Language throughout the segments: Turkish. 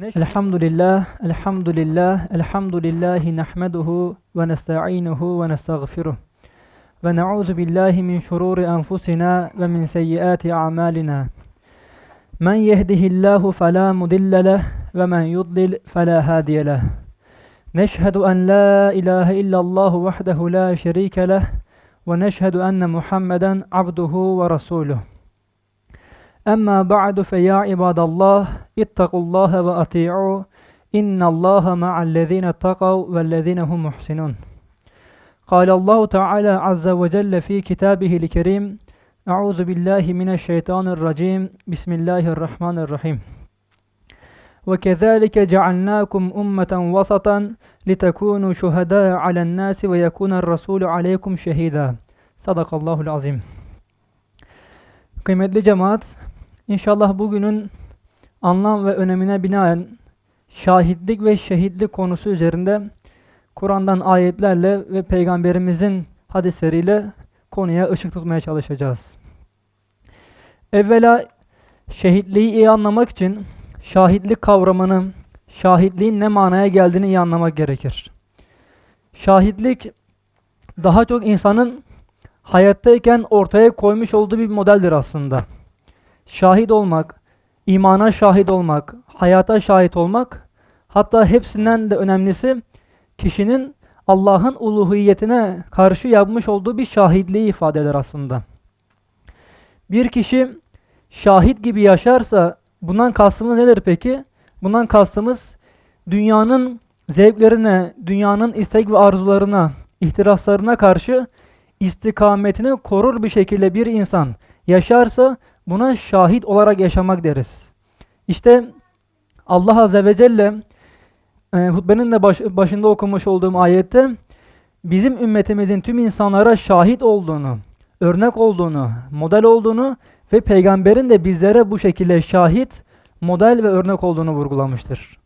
الحمد لله الحمد لله الحمد لله نحمده ونستعينه ونستغفره. ونعوذ بالله من شرور أنفسنا ومن سيئات أعمالنا. من يهده الله فلا مضل له ومن يضلل فلا هادي له. نشهد أن لا إله إلا الله وحده لا شريك له ونشهد أن محمدا عبده ورسوله. أما بعد فيا عباد الله اتقوا الله وأطيعوا إن الله مع الذين اتقوا والذين هم محسنون قال الله تعالى عز وجل في كتابه الكريم أعوذ بالله من الشيطان الرجيم بسم الله الرحمن الرحيم وكذلك جعلناكم أمة وسطا لتكونوا شهداء على الناس ويكون الرسول عليكم şehida. Sadakallahul azim. Kıymetli cemaat, inşallah bugünün anlam ve önemine binaen şahitlik ve şehitlik konusu üzerinde Kur'an'dan ayetlerle ve Peygamberimizin hadisleriyle konuya ışık tutmaya çalışacağız. Evvela şehitliği iyi anlamak için şahitlik kavramını, şahitliğin ne manaya geldiğini iyi anlamak gerekir. Şahitlik daha çok insanın hayattayken ortaya koymuş olduğu bir modeldir aslında. Şahit olmak, imana şahit olmak, hayata şahit olmak, hatta hepsinden de önemlisi kişinin Allah'ın uluhiyetine karşı yapmış olduğu bir şahitliği ifade eder aslında. Bir kişi şahit gibi yaşarsa bundan kastımız nedir peki? Bundan kastımız dünyanın zevklerine, dünyanın istek ve arzularına, ihtiraslarına karşı istikametini korur bir şekilde bir insan yaşarsa buna şahit olarak yaşamak deriz. İşte Allah Azze ve Celle e, hutbenin de baş, başında okumuş olduğum ayette bizim ümmetimizin tüm insanlara şahit olduğunu, örnek olduğunu, model olduğunu ve peygamberin de bizlere bu şekilde şahit, model ve örnek olduğunu vurgulamıştır.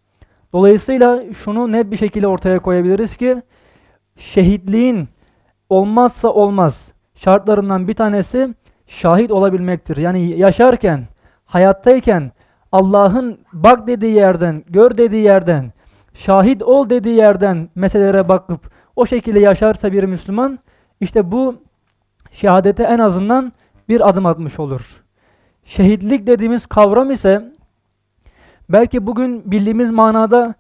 Dolayısıyla şunu net bir şekilde ortaya koyabiliriz ki şehitliğin olmazsa olmaz şartlarından bir tanesi şahit olabilmektir. Yani yaşarken, hayattayken Allah'ın bak dediği yerden, gör dediği yerden, şahit ol dediği yerden meselelere bakıp o şekilde yaşarsa bir Müslüman işte bu şehadete en azından bir adım atmış olur. Şehitlik dediğimiz kavram ise belki bugün bildiğimiz manada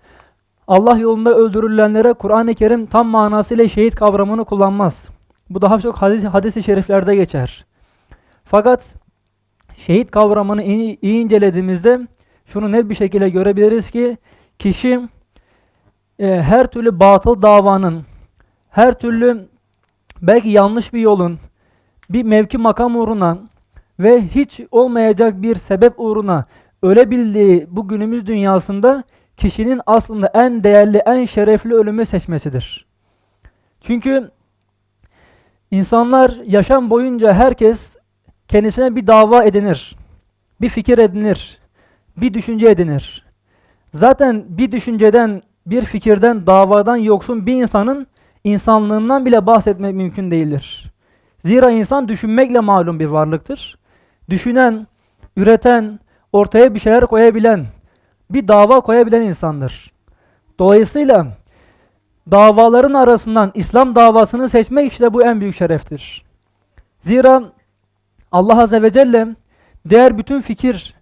Allah yolunda öldürülenlere Kur'an-ı Kerim tam manasıyla şehit kavramını kullanmaz. Bu daha çok hadis, hadis-i şeriflerde geçer. Fakat şehit kavramını iyi, iyi incelediğimizde şunu net bir şekilde görebiliriz ki kişi e, her türlü batıl davanın, her türlü belki yanlış bir yolun, bir mevki makam uğruna ve hiç olmayacak bir sebep uğruna ölebildiği bu günümüz dünyasında kişinin aslında en değerli, en şerefli ölümü seçmesidir. Çünkü insanlar yaşam boyunca herkes kendisine bir dava edinir, bir fikir edinir, bir düşünce edinir. Zaten bir düşünceden, bir fikirden, davadan yoksun bir insanın insanlığından bile bahsetmek mümkün değildir. Zira insan düşünmekle malum bir varlıktır. Düşünen, üreten, ortaya bir şeyler koyabilen, bir dava koyabilen insandır. Dolayısıyla davaların arasından İslam davasını seçmek işte bu en büyük şereftir. Zira Allah Azze ve Celle diğer bütün fikir,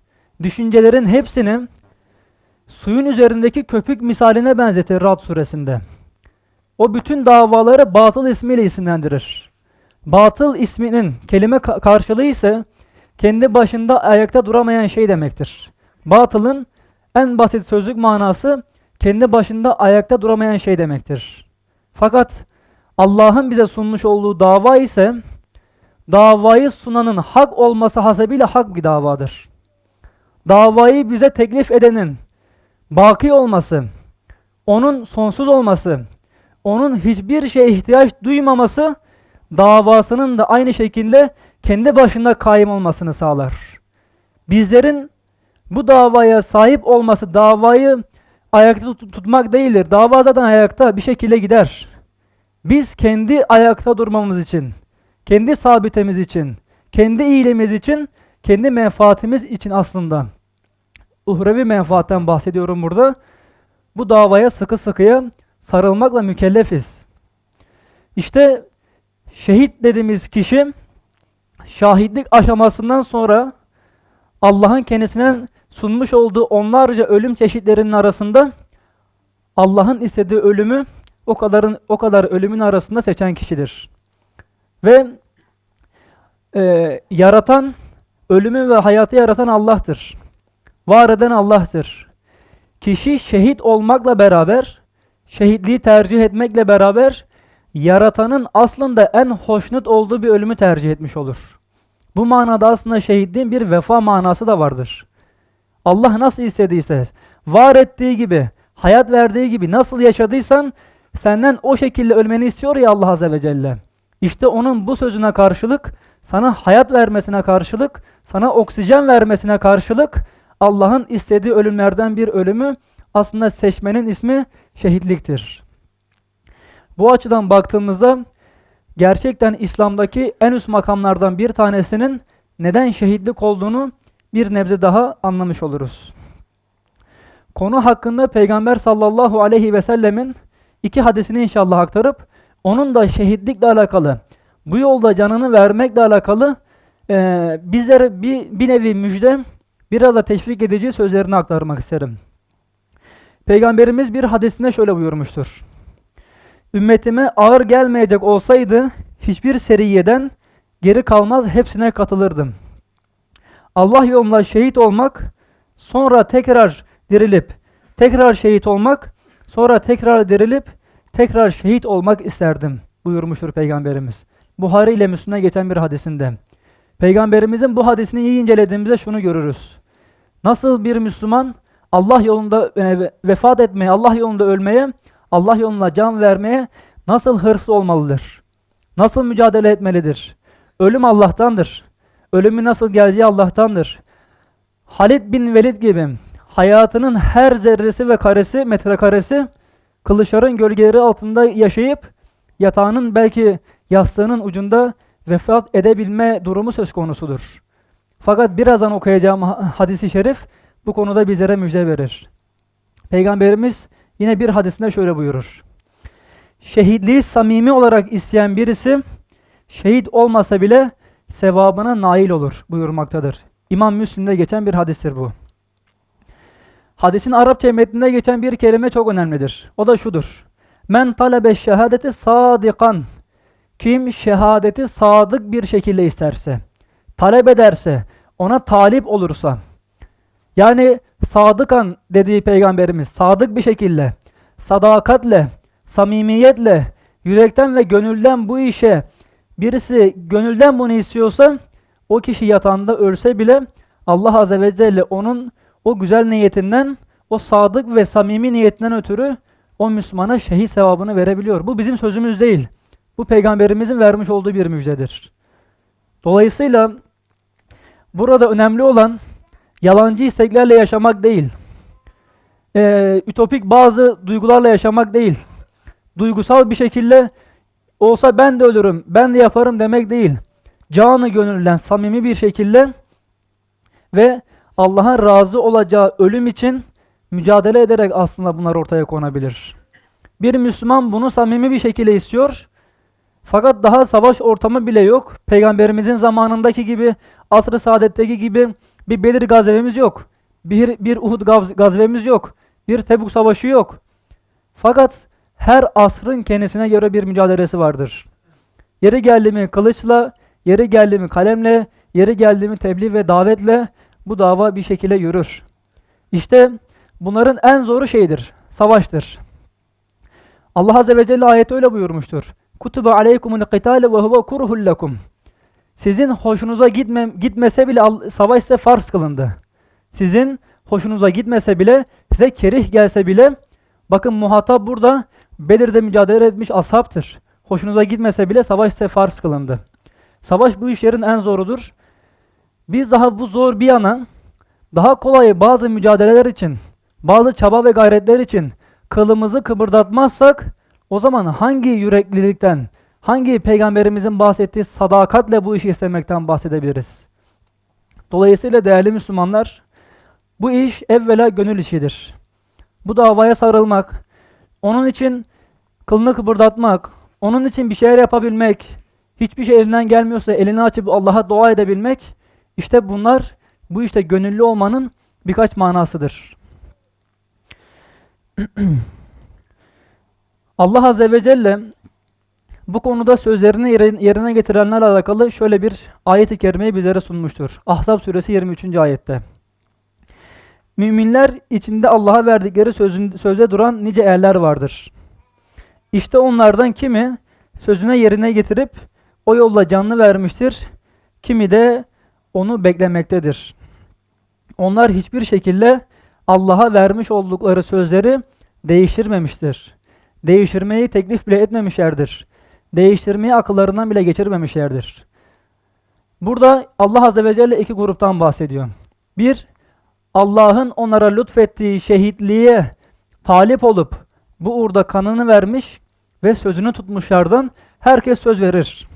düşüncelerin hepsini suyun üzerindeki köpük misaline benzetir Rad suresinde. O bütün davaları batıl ismiyle isimlendirir. Batıl isminin kelime karşılığı ise kendi başında ayakta duramayan şey demektir. Batılın en basit sözlük manası kendi başında ayakta duramayan şey demektir. Fakat Allah'ın bize sunmuş olduğu dava ise davayı sunanın hak olması hasebiyle hak bir davadır. Davayı bize teklif edenin baki olması, onun sonsuz olması, onun hiçbir şeye ihtiyaç duymaması davasının da aynı şekilde kendi başında kaim olmasını sağlar. Bizlerin bu davaya sahip olması davayı ayakta tut- tutmak değildir. Dava zaten ayakta bir şekilde gider. Biz kendi ayakta durmamız için, kendi sabitemiz için, kendi iyiliğimiz için, kendi menfaatimiz için aslında uhrevi menfaatten bahsediyorum burada. Bu davaya sıkı sıkıya sarılmakla mükellefiz. İşte şehit dediğimiz kişi şahitlik aşamasından sonra Allah'ın kendisine sunmuş olduğu onlarca ölüm çeşitlerinin arasında Allah'ın istediği ölümü o kadarın o kadar ölümün arasında seçen kişidir. Ve e, yaratan, ölümü ve hayatı yaratan Allah'tır. Var eden Allah'tır. Kişi şehit olmakla beraber, şehitliği tercih etmekle beraber, yaratanın aslında en hoşnut olduğu bir ölümü tercih etmiş olur. Bu manada aslında şehitliğin bir vefa manası da vardır. Allah nasıl istediyse, var ettiği gibi, hayat verdiği gibi nasıl yaşadıysan senden o şekilde ölmeni istiyor ya Allah Azze ve Celle. İşte onun bu sözüne karşılık, sana hayat vermesine karşılık, sana oksijen vermesine karşılık Allah'ın istediği ölümlerden bir ölümü aslında seçmenin ismi şehitliktir. Bu açıdan baktığımızda gerçekten İslam'daki en üst makamlardan bir tanesinin neden şehitlik olduğunu bir nebze daha anlamış oluruz. Konu hakkında Peygamber sallallahu aleyhi ve sellemin iki hadisini inşallah aktarıp onun da şehitlikle alakalı, bu yolda canını vermekle alakalı eee bizlere bir, bir nevi müjde, biraz da teşvik edici sözlerini aktarmak isterim. Peygamberimiz bir hadisinde şöyle buyurmuştur. Ümmetime ağır gelmeyecek olsaydı hiçbir seriyeden geri kalmaz hepsine katılırdım. Allah yolunda şehit olmak, sonra tekrar dirilip, tekrar şehit olmak, sonra tekrar dirilip, tekrar şehit olmak isterdim buyurmuştur Peygamberimiz. Buhari ile Müslüm'e geçen bir hadisinde. Peygamberimizin bu hadisini iyi incelediğimizde şunu görürüz. Nasıl bir Müslüman Allah yolunda e, vefat etmeye, Allah yolunda ölmeye, Allah yolunda can vermeye nasıl hırslı olmalıdır? Nasıl mücadele etmelidir? Ölüm Allah'tandır. Ölümün nasıl geleceği Allah'tandır. Halid bin Velid gibi hayatının her zerresi ve karesi, metrekaresi kılıçların gölgeleri altında yaşayıp yatağının belki yastığının ucunda vefat edebilme durumu söz konusudur. Fakat birazdan okuyacağım ha- hadisi şerif bu konuda bizlere müjde verir. Peygamberimiz yine bir hadisinde şöyle buyurur. Şehitliği samimi olarak isteyen birisi şehit olmasa bile sevabına nail olur buyurmaktadır. İmam Müslim'de geçen bir hadistir bu. Hadisin Arapça metninde geçen bir kelime çok önemlidir. O da şudur. Men talebe şehadeti sadikan. Kim şehadeti sadık bir şekilde isterse, talep ederse, ona talip olursa, yani sadıkan dediği peygamberimiz sadık bir şekilde, sadakatle, samimiyetle, yürekten ve gönülden bu işe birisi gönülden bunu istiyorsa o kişi yatağında ölse bile Allah Azze ve Celle onun o güzel niyetinden, o sadık ve samimi niyetinden ötürü o Müslümana şehit sevabını verebiliyor. Bu bizim sözümüz değil. Bu peygamberimizin vermiş olduğu bir müjdedir. Dolayısıyla burada önemli olan yalancı isteklerle yaşamak değil. Ee, ütopik bazı duygularla yaşamak değil. Duygusal bir şekilde olsa ben de ölürüm, ben de yaparım demek değil. Canı gönülden samimi bir şekilde ve Allah'ın razı olacağı ölüm için mücadele ederek aslında bunlar ortaya konabilir. Bir Müslüman bunu samimi bir şekilde istiyor. Fakat daha savaş ortamı bile yok. Peygamberimizin zamanındaki gibi, asr-ı saadetteki gibi bir Bedir gazvemiz yok. Bir, bir Uhud gaz- gazvemiz yok. Bir Tebuk savaşı yok. Fakat her asrın kendisine göre bir mücadelesi vardır. Yeri geldi mi kılıçla, yeri geldi mi kalemle, yeri geldi mi tebliğ ve davetle bu dava bir şekilde yürür. İşte bunların en zoru şeydir, savaştır. Allah Azze ve Celle ayet öyle buyurmuştur. Kutibe aleykumul qitale ve huve kurhul. Sizin hoşunuza gitme, gitmese bile savaş size farz kılındı. Sizin hoşunuza gitmese bile, size kerih gelse bile, bakın muhatap burada Bedir'de mücadele etmiş ashabtır. hoşunuza gitmese bile savaş size farz kılındı. Savaş bu işlerin en zorudur. Biz daha bu zor bir yana daha kolay bazı mücadeleler için, bazı çaba ve gayretler için kılımızı kıpırdatmazsak o zaman hangi yüreklilikten, hangi peygamberimizin bahsettiği sadakatle bu işi istemekten bahsedebiliriz? Dolayısıyla değerli Müslümanlar, bu iş evvela gönül işidir. Bu davaya sarılmak, onun için kılını kıpırdatmak, onun için bir şeyler yapabilmek, hiçbir şey elinden gelmiyorsa elini açıp Allah'a dua edebilmek, işte bunlar bu işte gönüllü olmanın birkaç manasıdır. Allah Azze ve Celle bu konuda sözlerini yerine getirenlerle alakalı şöyle bir ayet-i kerimeyi bizlere sunmuştur. Ahzab suresi 23. ayette. Müminler içinde Allah'a verdikleri sözün, söze duran nice erler vardır. İşte onlardan kimi sözüne yerine getirip o yolla canını vermiştir, kimi de onu beklemektedir. Onlar hiçbir şekilde Allah'a vermiş oldukları sözleri değiştirmemiştir. Değiştirmeyi teklif bile etmemişlerdir. Değiştirmeyi akıllarından bile geçirmemişlerdir. Burada Allah Azze ve Celle iki gruptan bahsediyor. Bir, Allah'ın onlara lütfettiği şehitliğe talip olup bu uğurda kanını vermiş ve sözünü tutmuşlardan herkes söz verir.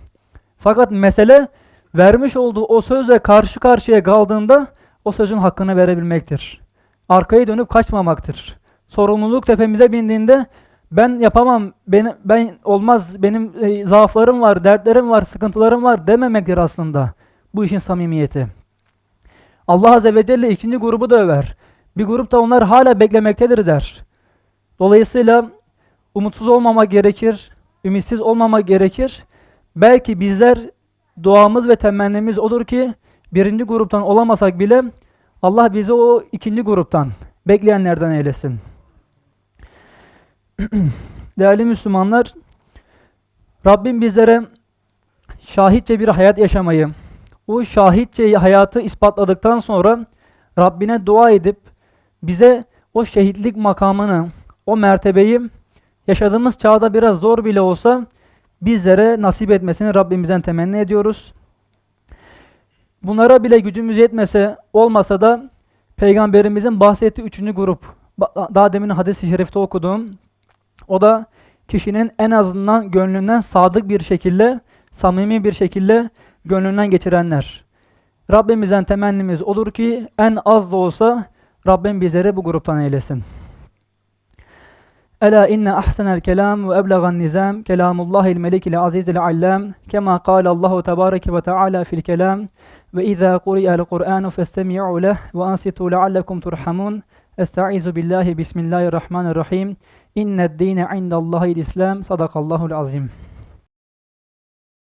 Fakat mesele vermiş olduğu o sözle karşı karşıya kaldığında o sözün hakkını verebilmektir. Arkayı dönüp kaçmamaktır. Sorumluluk tepemize bindiğinde ben yapamam, ben, ben olmaz, benim e, zaaflarım var, dertlerim var, sıkıntılarım var dememektir aslında bu işin samimiyeti. Allah Azze ve Celle ikinci grubu da över. Bir grup da onlar hala beklemektedir der. Dolayısıyla umutsuz olmamak gerekir, ümitsiz olmamak gerekir. Belki bizler duamız ve temennimiz odur ki birinci gruptan olamasak bile Allah bizi o ikinci gruptan, bekleyenlerden eylesin. Değerli Müslümanlar, Rabbim bizlere şahitçe bir hayat yaşamayı, o şahitçe hayatı ispatladıktan sonra Rabbine dua edip bize o şehitlik makamını, o mertebeyi yaşadığımız çağda biraz zor bile olsa bizlere nasip etmesini Rabbimizden temenni ediyoruz. Bunlara bile gücümüz yetmese, olmasa da Peygamberimizin bahsettiği üçüncü grup, daha demin hadis-i şerifte okuduğum, o da kişinin en azından gönlünden sadık bir şekilde, samimi bir şekilde gönlünden geçirenler. Rabbimizden temennimiz olur ki en az da olsa Rabbim bizleri bu gruptan eylesin. Ela inne ahsenel kelam ve eblegan nizam kelamullahil melikil azizil allam kema kâle Allahu tebareke ve teala fil kelam ve izâ kuri'el Kur'anu festemi'u leh ve ansitu leallekum turhamun. Estaizu billahi bismillahirrahmanirrahim İnned dîne indallahil islam sadakallahul azim